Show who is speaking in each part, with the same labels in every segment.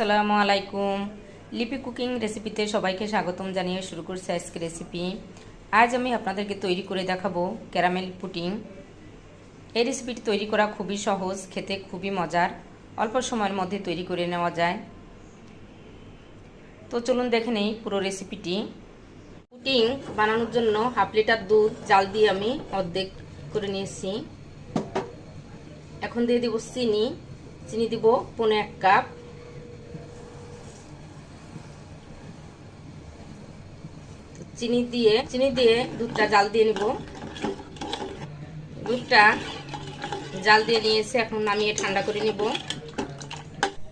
Speaker 1: আসসালামু আলাইকুম। লিপি কুকিং রেসিপিতে সবাইকে স্বাগতম জানিয়ে শুরু করছি আজকে রেসিপি। আজ আমি আপনাদেরকে তৈরি করে দেখাবো ক্যারামেল পুটিং এই রেসিপিটি তৈরি করা খুবই সহজ, খেতে খুবই মজার। অল্প সময়ের মধ্যে তৈরি করে নেওয়া যায়। তো চলুন দেখে নেই পুরো রেসিপিটি। পুটিং বানানোর জন্য হাফ লিটার দুধ, জাল দিয়ে আমি অর্ধেক করে নিয়েছি। এখন দিয়ে দিব চিনি। চিনি দিব পনেরো এক কাপ। চিনি দিয়ে চিনি দিয়ে দুধটা জাল দিয়ে নিব। দুধটা জাল দিয়ে নিয়েছে, এখন নামিয়ে ঠান্ডা করে নিব।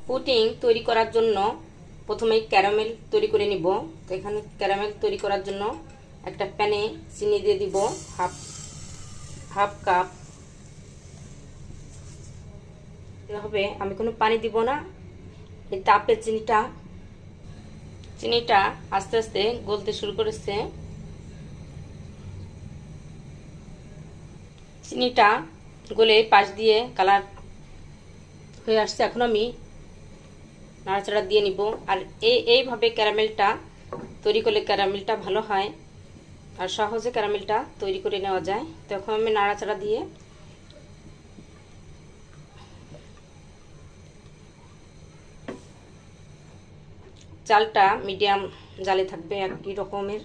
Speaker 1: পুটিং তৈরি করার জন্য প্রথমে ক্যারামেল তৈরি করে নিব। তো এখানে ক্যারামেল তৈরি করার জন্য একটা প্যানে চিনি দিয়ে দিব, হাফ হাফ কাপ। হবে আমি কোনো পানি দিব না। এই তাপের চিনিটা চিনিটা আস্তে আস্তে গলতে শুরু করেছে। চিনিটা গলে পাশ দিয়ে কালার হয়ে আসছে। এখন আমি নাড়াচাড়া দিয়ে নিব। আর এই এইভাবে ক্যারামেলটা তৈরি করলে ক্যারামেলটা ভালো হয়। আর সহজে ক্যারামেলটা তৈরি করে নেওয়া যায়। তখন আমি নাড়াচাড়া দিয়ে চালটা মিডিয়াম জালে থাকবে, একই রকমের।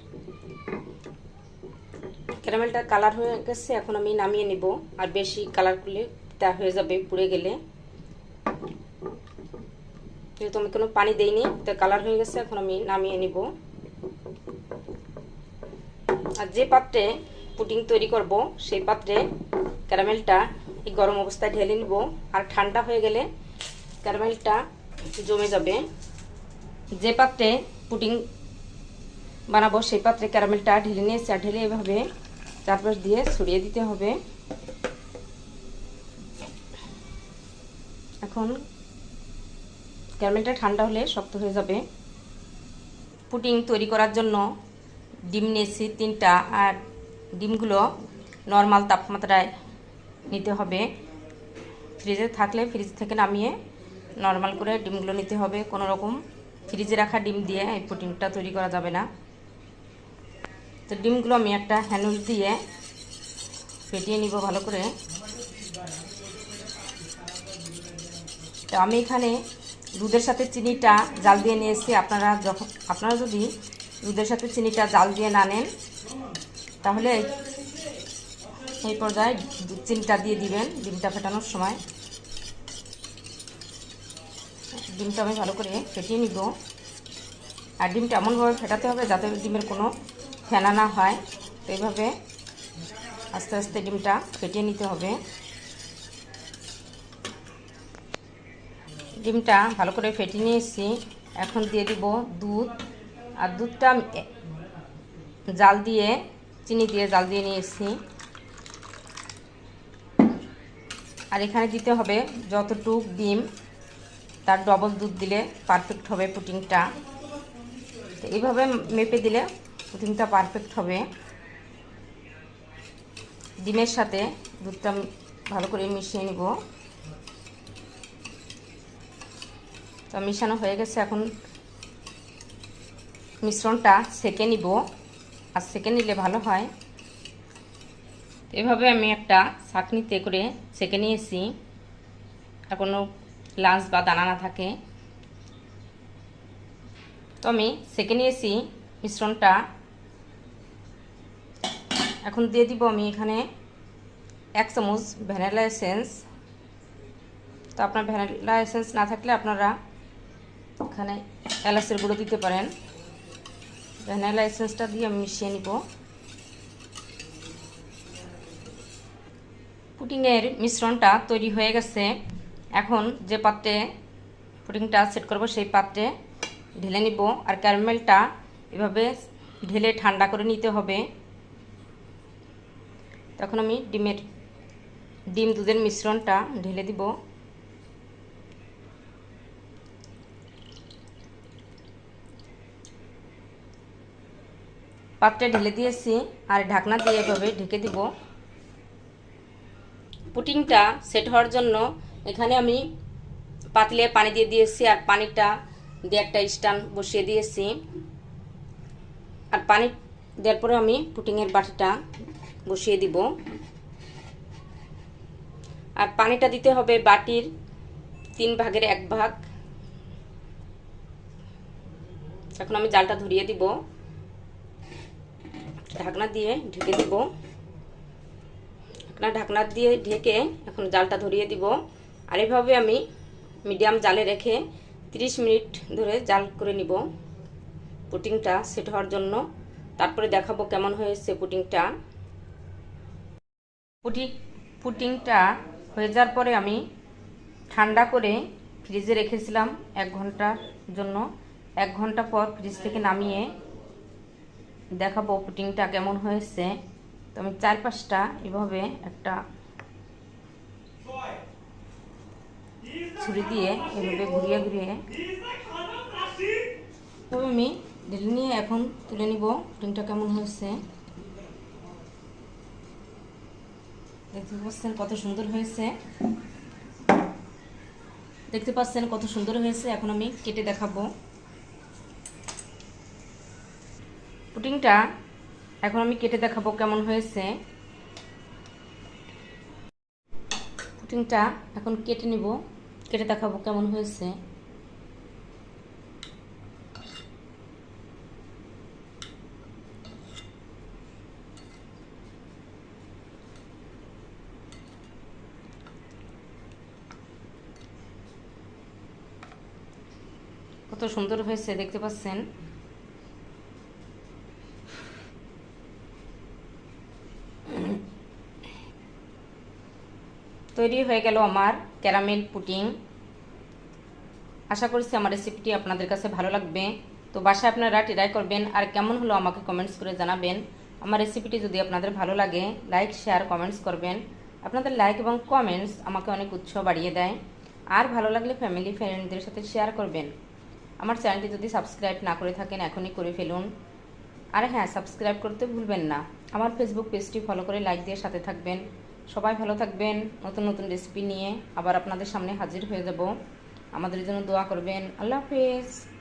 Speaker 1: ক্যারামেলটা কালার হয়ে গেছে, এখন আমি নামিয়ে নিব। আর বেশি কালার করলে তা হয়ে যাবে, পুড়ে গেলে। যেহেতু আমি কোনো পানি দেইনি তা কালার হয়ে গেছে, এখন আমি নামিয়ে নিব। আর যে পাত্রে পুটিং তৈরি করব, সেই পাত্রে ক্যারামেলটা এই গরম অবস্থায় ঢেলে নিব। আর ঠান্ডা হয়ে গেলে ক্যারামেলটা জমে যাবে। যে পাত্রে পুটিং বানাবো, সেই পাত্রে ক্যারামেলটা ঢেলে নিয়েছি আর ঢেলে এভাবে চারপাশ দিয়ে ছড়িয়ে দিতে হবে। এখন ক্যারামেলটা ঠান্ডা হলে শক্ত হয়ে যাবে। পুটিং তৈরি করার জন্য ডিম নিয়েছি তিনটা, আর ডিমগুলো নর্মাল তাপমাত্রায় নিতে হবে। ফ্রিজে থাকলে ফ্রিজ থেকে নামিয়ে নর্মাল করে ডিমগুলো নিতে হবে কোনো রকম ফ্রিজে রাখা ডিম দিয়ে এই পুটিংটা তৈরি করা যাবে না। তো ডিমগুলো আমি একটা হ্যান্ডউইচ দিয়ে ফেটিয়ে নিব ভালো করে। তো আমি এখানে দুধের সাথে চিনিটা জাল দিয়ে নিয়েছি। আপনারা যখন আপনারা যদি দুধের সাথে চিনিটা জাল দিয়ে না নেন, তাহলে এই পর্যায়ে চিনিটা দিয়ে দিবেন, ডিমটা ফেটানোর সময়। ডিমটা আমি ভালো করে ফেটিয়ে নিব। আর ডিমটা এমনভাবে ফেটাতে হবে যাতে ডিমের কোনো ফেনা না হয়। তো এইভাবে আস্তে আস্তে ডিমটা ফেটিয়ে নিতে হবে। ডিমটা ভালো করে ফেটিয়ে নিয়েছি। এখন দিয়ে দিব দুধ। আর দুধটা জাল দিয়ে, চিনি দিয়ে জাল দিয়ে নিয়েছি। আর এখানে দিতে হবে যতটুক ডিম। তার ডবল দুধ দিলে পারফেক্ট হবে পুটিংটা। তো এইভাবে মেপে দিলে পুটিংটা পারফেক্ট হবে। ডিমের সাথে দুধটা ভালো করে মিশিয়ে নিব। তো মিশানো হয়ে গেছে এখন মিশ্রণটা সেকে নিব। আর সেকে নিলে ভালো হয়। এভাবে আমি একটা ছাঁকনিতে করে সেকে নিয়েছি। কোনো লাঞ্চ বা দানা না থাকে। তো আমি সেকে নিয়েছি মিশ্রণটা। এখন দিয়ে দিব আমি এখানে এক চামচ ভ্যানিলা এসেন্স। তো আপনার ভ্যানিলা এসেন্স না থাকলে আপনারা এখানে এলাচের গুঁড়ো দিতে পারেন। ভ্যানিলা এসেন্সটা দিয়ে আমি মিশিয়ে নিব। পুটিংয়ের মিশ্রণটা তৈরি হয়ে গেছে। এখন যে পাত্রে পুডিংটা সেট করব, সেই পাত্রে ঢেলে নিব। আর ক্যারামেলটা এভাবে ঢেলে ঠান্ডা করে নিতে হবে। তখন আমি ডিমের, ডিম দুধের মিশ্রণটা ঢেলে দিব। পাত্রে ঢেলে দিয়েছি আর ঢাকনা দিয়ে এভাবে ঢেকে দিব। পুটিংটা সেট হওয়ার জন্য এখানে আমি পাতলে পানি দিয়ে দিয়েছি আর পানিটা দিয়ে একটা স্টান বসিয়ে দিয়েছি। আর পানি দেওয়ার পরে আমি পুটিংয়ের বাটিটা বসিয়ে দিব। আর পানিটা দিতে হবে বাটির তিন ভাগের এক ভাগ। এখন আমি জালটা ধরিয়ে দিব। ঢাকনা দিয়ে ঢেকে দিব। ঢাকনা ঢাকনা দিয়ে ঢেকে এখন জালটা ধরিয়ে দিব। আর এভাবে আমি মিডিয়াম জালে রেখে 30 মিনিট ধরে জাল করে নিব। পুটিংটা সেট হওয়ার জন্য। তারপরে দেখাবো কেমন হয়েছে পুটিংটা। পুটি, পুটিংটা হয়ে যাওয়ার পরে আমি ঠান্ডা করে ফ্রিজে রেখেছিলাম এক ঘণ্টার জন্য। এক ঘণ্টা পর ফ্রিজ থেকে নামিয়ে দেখাবো পুটিংটা কেমন হয়েছে। তো আমি চার পাঁচটা এভাবে একটা ছুরি দিয়ে এভাবে ঘুরিয়ে ঘুরিয়ে আমি। ঢেলে নিয়ে এখন তুলে নিব। পুটিংটা কেমন হয়েছে? দেখতে পাচ্ছেন কত সুন্দর হয়েছে। দেখতে পাচ্ছেন কত সুন্দর হয়েছে। এখন আমি কেটে দেখাবো। পুটিংটা এখন আমি কেটে দেখাবো কেমন হয়েছে। পুটিংটা এখন কেটে নিব। কেটে দেখাবো কেমন হয়েছে। কত সুন্দর হয়েছে দেখতে পাচ্ছেন? তৈরি হয়ে গেল আমার। ক্যারামেল পুটিং আশা করছি আমার রেসিপিটি আপনাদের কাছে ভালো লাগবে। তো বাসায় আপনারা ট্রাই করবেন আর কেমন হলো আমাকে কমেন্টস করে জানাবেন। আমার রেসিপিটি যদি আপনাদের ভালো লাগে লাইক শেয়ার কমেন্টস করবেন। আপনাদের লাইক এবং কমেন্টস আমাকে অনেক উৎসাহ বাড়িয়ে দেয়। আর ভালো লাগলে ফ্যামিলি ফ্রেন্ডদের সাথে শেয়ার করবেন। আমার চ্যানেলটি যদি সাবস্ক্রাইব না করে থাকেন, এখনই করে ফেলুন। আর হ্যাঁ সাবস্ক্রাইব করতে ভুলবেন না। আমার ফেসবুক পেজটি ফলো করে লাইক দিয়ে সাথে থাকবেন। সবাই ভালো থাকবেন, নতুন নতুন রেসিপি নিয়ে আবার আপনাদের সামনে হাজির হয়ে যাব। আমাদের জন্য দোয়া করবেন। আল্লাহ হাফেজ।